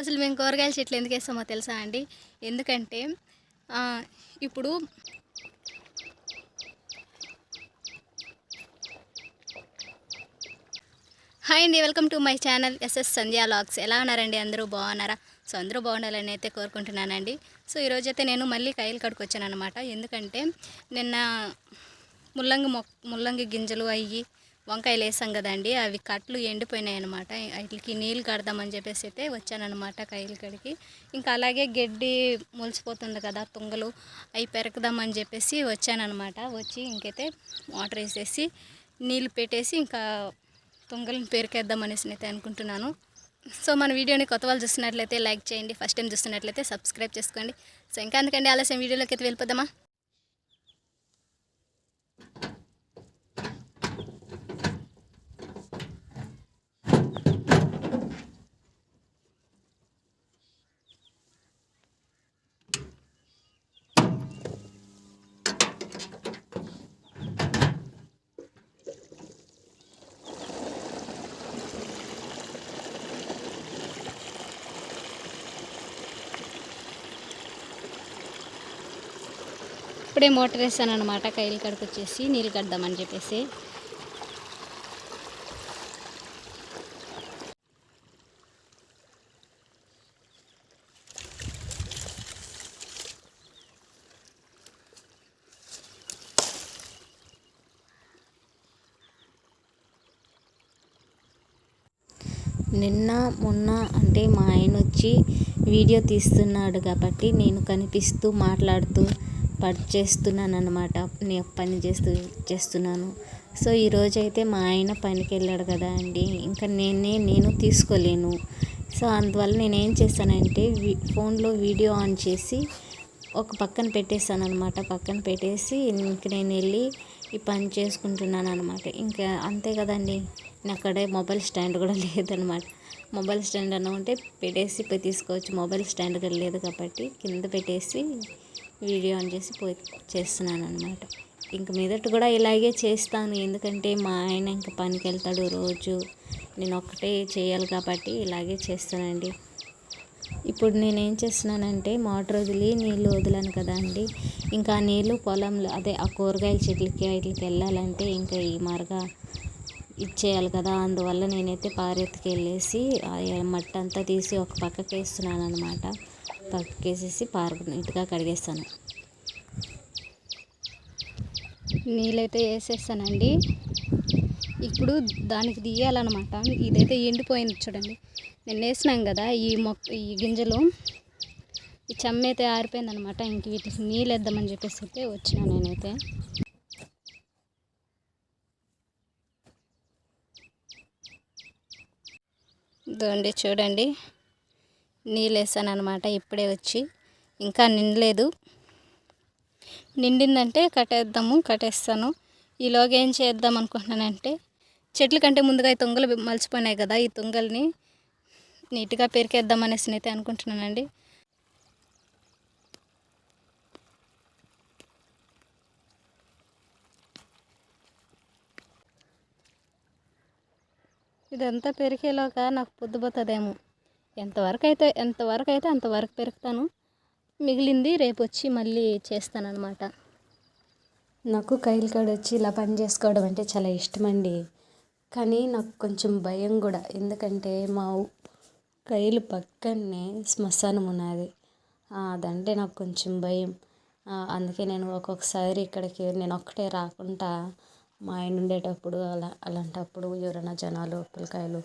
అసలు మేము కూరగాయల చెట్లు ఎందుకు వేస్తామో తెలుసా అండి? ఎందుకంటే ఇప్పుడు హాయ్ అండి welcome to my channel SS Sandhya logs. ఎలా ఉన్నారండి? అందరూ బాగున్నారా? సో అందరూ బాగుండాలని అయితే కోరుకుంటున్నానండి. సో ఈరోజు అయితే నేను మళ్ళీ కాయలు కడుకు వచ్చాను అనమాట ఎందుకంటే నిన్న ముల్లంగి మొక్ ముల్లంగి గింజలు అయ్యి వంకాయలు వేసాం కదండి అవి కట్లు ఎండిపోయినాయి అనమాట వాటికి నీళ్ళు కడదామని చెప్పేసి అయితే వచ్చానమాట కాయలు కడికి ఇంకా అలాగే గడ్డి మొలిసిపోతుంది కదా తుంగలు అవి పెరకదామని చెప్పేసి వచ్చానమాట వచ్చి ఇంకైతే వాటర్ వేసేసి నీళ్ళు పెట్టేసి ఇంకా తుంగలను పెరికేద్దాం అనేసి అయితే అనుకుంటున్నాను. సో మన వీడియోని కొత్త వాళ్ళు చూస్తున్నట్లయితే లైక్ చేయండి ఫస్ట్ టైం చూస్తున్నట్లయితే సబ్స్క్రైబ్ చేసుకోండి. సో ఇంకా అందుకండి ఆలస్యం వీడియోలోకి అయితే వెళ్ళిపోదామా? ఇప్పుడే మోటార్ వేసాను అనమాట కైలు కడుపు వచ్చేసి నీళ్ళు కడదామని చెప్పేసి. నిన్న మొన్న అంటే మా ఆయన వచ్చి వీడియో తీస్తున్నాడు కాబట్టి నేను కనిపిస్తూ మాట్లాడుతూ చేస్తున్నాను అనమాట నేను పని చేస్తూ చేస్తున్నాను. సో ఈరోజు అయితే మా ఆయన పనికి వెళ్ళాడు కదా అండి. ఇంకా నేనే నేను తీసుకోలేను. సో అందువల్ల నేనేం చేస్తానంటే చేశానంటే ఫోన్లో వీడియో ఆన్ చేసి ఒక పక్కన పెట్టేశాను అనమాట పక్కన పెట్టేసి ఇంక నేను వెళ్ళి ఈ పని చేసుకుంటున్నాను అనమాట ఇంకా అంతే కదండి. అక్కడే మొబైల్ స్టాండ్ కూడా లేదనమాట మొబైల్ స్టాండ్ అన్న ఉంటే పెట్టేసి పోయి తీసుకోవచ్చు. మొబైల్ స్టాండ్ కూడా లేదు కాబట్టి కింద పెట్టేసి వీడియో ఆన్ చేసి పోయి చేస్తున్నాను అనమాట ఇంక మీదట కూడా ఇలాగే చేస్తాను. ఎందుకంటే మా ఆయన ఇంకా పనికి వెళ్తాడు రోజు. నేను ఒక్కటే చేయాలి కాబట్టి ఇలాగే చేస్తానండి. ఇప్పుడు నేను ఏం చేస్తున్నానంటే మోటార్ వదిలి నీళ్ళు వదిలాను కదా అండి. ఇంకా నీళ్ళు పొలంలో అదే ఆ కూరగాయల చెట్లకి వాటికి వెళ్ళాలంటే ఇంకా ఈ మార్గా ఇచ్చేయాలి కదా. అందువల్ల నేనైతే పారెత్తుకెళ్ళేసి ఆ మట్టి అంతా తీసి ఒక పక్కకి వేస్తున్నాను అనమాట పక్కకి పారు నీట్గా కడిగేస్తాను. నీళ్ళైతే వేసేస్తానండి. ఇప్పుడు దానికి తీయాలన్నమాట. ఇదైతే ఎండిపోయింది చూడండి. నేను వేసినాం కదా ఈ మొక్క ఈ గింజలు. ఈ చెమ్మ అయితే ఆరిపోయింది అనమాట ఇంక వీటికి నీళ్ళు వేద్దామని చెప్పేసి అయితే వచ్చిన నేనైతే. ఇదండి చూడండి. నీళ్ళు వేసాను అనమాట ఇప్పుడే వచ్చి. ఇంకా నిండలేదు. నిండిందంటే కట్టేద్దాము కట్టేస్తాను. ఈలోగా ఏం చేద్దాం అనుకుంటున్నానంటే చెట్ల కంటే ముందుగా ఈ తుంగలు మలిచిపోయినాయి కదా ఈ తుంగల్ని. నీట్గా పెరికేద్దాం అనేసి అయితే అనుకుంటున్నానండి. ఇదంతా పెరికేలోక నాకు పొద్దుపోతుందేమో. ఎంతవరకు అయితే ఎంతవరకు అయితే అంతవరకు పెరుగుతాను మిగిలింది రేపు వచ్చి మళ్ళీ చేస్తానన్నమాట. నాకు కైలు కాడ వచ్చి ఇలా పని చేసుకోవడం అంటే చాలా ఇష్టమండి. కానీ నాకు కొంచెం భయం కూడా. ఎందుకంటే మా ఊ- కైలు పక్కనే శ్మశానం ఉన్నది. అదంటే నాకు కొంచెం భయం. అందుకే నేను ఒక్కొక్కసారి ఇక్కడికి నేను ఒక్కటే రాకుండా మా ఆయన ఉండేటప్పుడు అలా అలాంటప్పుడు ఎవరైనా జనాలు పిల్లకాయలు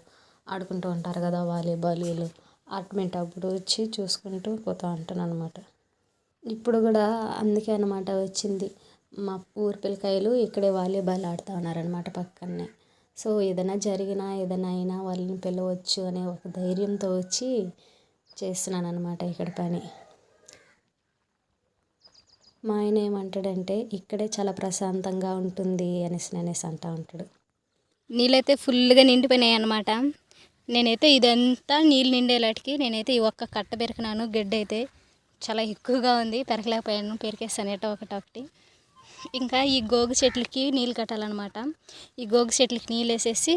ఆడుకుంటూ ఉంటారు కదా వాలీబాల్ వీళ్ళు. అటువంటప్పుడు వచ్చి చూసుకుంటూ పోతూ ఉంటాను అనమాట ఇప్పుడు కూడా అందుకే అనమాట వచ్చింది. మా ఊరి పిల్లకాయలు ఇక్కడే వాలీబాల్ ఆడుతూ ఉన్నారనమాట పక్కనే సో ఏదైనా జరిగినా ఏదైనా అయినా వాళ్ళని పిలవచ్చు అనే ఒక ధైర్యంతో వచ్చి చేస్తున్నాను అనమాట ఇక్కడ పని. మా ఆయన ఏమంటాడంటే ఇక్కడే చాలా ప్రశాంతంగా ఉంటుంది అనేసి అనేసి అంటూ ఉంటాడు. నీళ్ళైతే ఫుల్గా నిండిపోయినాయి అనమాట నేనైతే ఇదంతా నీళ్ళు నిండేలాటికి నేనైతే ఈ ఒక్క కట్ట పెరికినాను. గడ్డి అయితే చాలా ఎక్కువగా ఉంది. పెరకలేకపోయాను పెరికేస్తాను ఏటో ఒకటి ఒకటి. ఇంకా ఈ గోగు చెట్లకి నీళ్ళు కట్టాలన్నమాట. ఈ గోగు చెట్లకి నీళ్ళు వేసేసి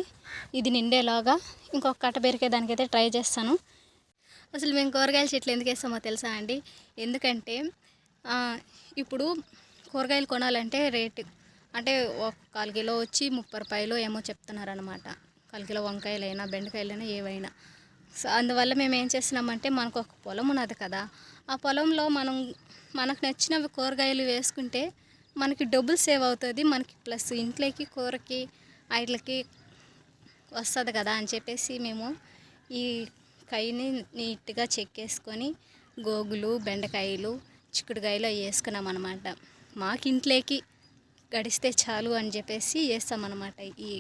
ఇది నిండేలాగా ఇంకొక కట్ట పెరికేదానికైతే ట్రై చేస్తాను. అసలు మేము కూరగాయల చెట్లు ఎందుకు వేస్తామో తెలుసా అండి? ఎందుకంటే ఇప్పుడు కూరగాయలు కొనాలంటే రేటు అంటే ఒక కాలు కిలో వచ్చి ముప్పై రూపాయలు ఏమో చెప్తున్నారనమాట కాలు కిలో వంకాయలైనా బెండకాయలైనా ఏవైనా. సో అందువల్ల మేము ఏం చేస్తున్నామంటే మనకు ఒక పొలం ఉన్నది కదా ఆ పొలంలో మనం మనకు నచ్చినవి కూరగాయలు వేసుకుంటే మనకి డబ్బులు సేవ్ అవుతుంది మనకి ప్లస్ ఇంట్లోకి కూరకి వాటికి వస్తుంది కదా అని చెప్పేసి మేము ఈ కైని నీట్గా చెక్కేసుకొని గోగులు బెండకాయలు చిక్కుడుకాయలు అవి వేసుకున్నాం అనమాట మాకు ఇంట్లోకి గడిస్తే చాలు అని చెప్పేసి వేస్తామన్నమాట ఈ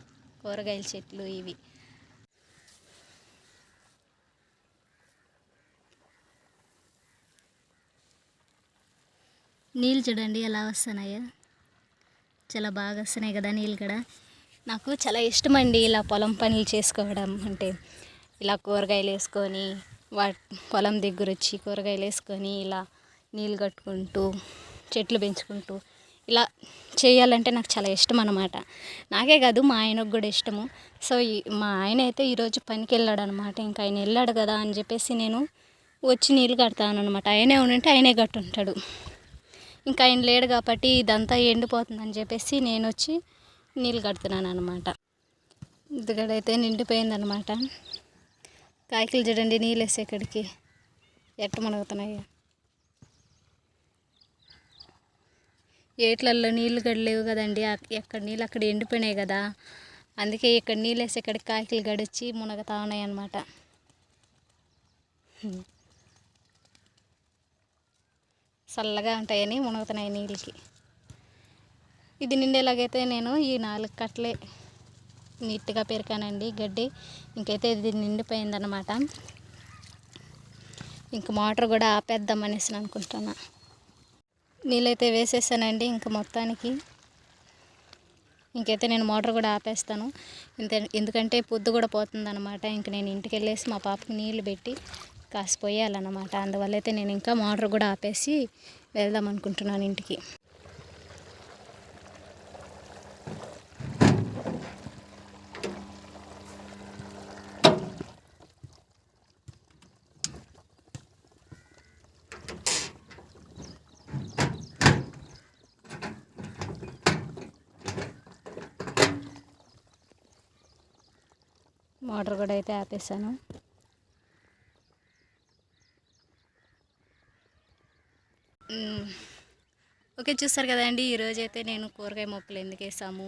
కూరగాయల చెట్లు ఇవి. నీళ్ళు చూడండి ఎలా వస్తున్నాయో. చాలా బాగా వస్తున్నాయి కదా నీళ్ళు కూడా. నాకు చాలా ఇష్టం అండి ఇలా పొలం పనులు చేసుకోవడం అంటే ఇలా కూరగాయలు వేసుకొని వా పొలం దగ్గర వచ్చి కూరగాయలు వేసుకొని ఇలా నీళ్ళు కట్టుకుంటూ చెట్లు పెంచుకుంటూ ఇలా చేయాలంటే నాకు చాలా ఇష్టం అన్నమాట. నాకే కాదు మా ఆయనకు కూడా ఇష్టము. సో ఈ- మా ఆయన అయితే ఈరోజు పనికి వెళ్ళాడు అనమాట ఇంకా ఆయన వెళ్ళాడు కదా అని చెప్పేసి నేను వచ్చి నీళ్ళు కడతాను అనమాట ఆయనే ఉంటే ఆయనే కట్టుంటాడు. ఇంకా ఆయన లేడు కాబట్టి ఇదంతా ఎండిపోతుందని చెప్పేసి నేను వచ్చి నీళ్ళు కడుతున్నాను అనమాట ఇదిగడైతే నిండిపోయిందనమాట కాయకులు చూడండి నీళ్ళు వేసేక్కడికి ఎట్ట మునుగుతున్నాయి. ఏట్లల్లో నీళ్ళు గడలేవు కదండి. ఎక్కడ నీళ్ళు అక్కడ ఎండిపోయినాయి కదా. అందుకే ఇక్కడ నీళ్ళు వేసి ఇక్కడికి కాయకులు గడిచి మునగతా ఉన్నాయి అన్నమాట. చల్లగా ఉంటాయని మునుగుతున్నాయి నీళ్ళకి. ఇది నిండేలాగైతే నేను ఈ నాలుగు కట్టలే నీట్గా పెరికానండి గడ్డి. ఇంకైతే ఇది నిండిపోయిందనమాట ఇంక మోటార్ కూడా ఆపేద్దాం అనేసి అనుకుంటున్నా. నీళ్ళైతే వేసేసానండి ఇంక మొత్తానికి. ఇంకైతే నేను మోటార్ కూడా ఆపేస్తాను. ఇంత ఎందుకంటే పొద్దు కూడా పోతుందన్నమాట. ఇంక నేను ఇంటికి వెళ్ళేసి మా పాపకి నీళ్ళు పెట్టి కాసిపోయాలన్నమాట. అందువల్ల అయితే నేను ఇంకా మోటార్ కూడా ఆపేసి వెళ్దాం అనుకుంటున్నాను ఇంటికి. మోటార్ కూడా అయితే ఆపేసాను. ఓకే చూస్తారు కదండి ఈరోజు అయితే నేను కూరగాయ మొక్కలు ఎందుకు వేసాము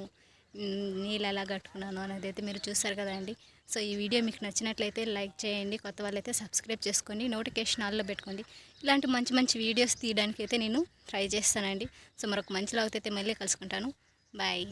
నీళ్ళు ఎలా కట్టుకున్నాను అనేది అయితే మీరు చూస్తారు కదండి సో ఈ వీడియో మీకు నచ్చినట్లయితే లైక్ చేయండి కొత్త వాళ్ళైతే సబ్స్క్రైబ్ చేసుకోండి నోటిఫికేషన్ ఆల్లో పెట్టుకోండి. ఇలాంటి మంచి మంచి వీడియోస్ తీయడానికి అయితే నేను ట్రై చేస్తానండి. సో మరొక మంచి లాగితే మళ్ళీ కలుసుకుంటాను. బాయ్.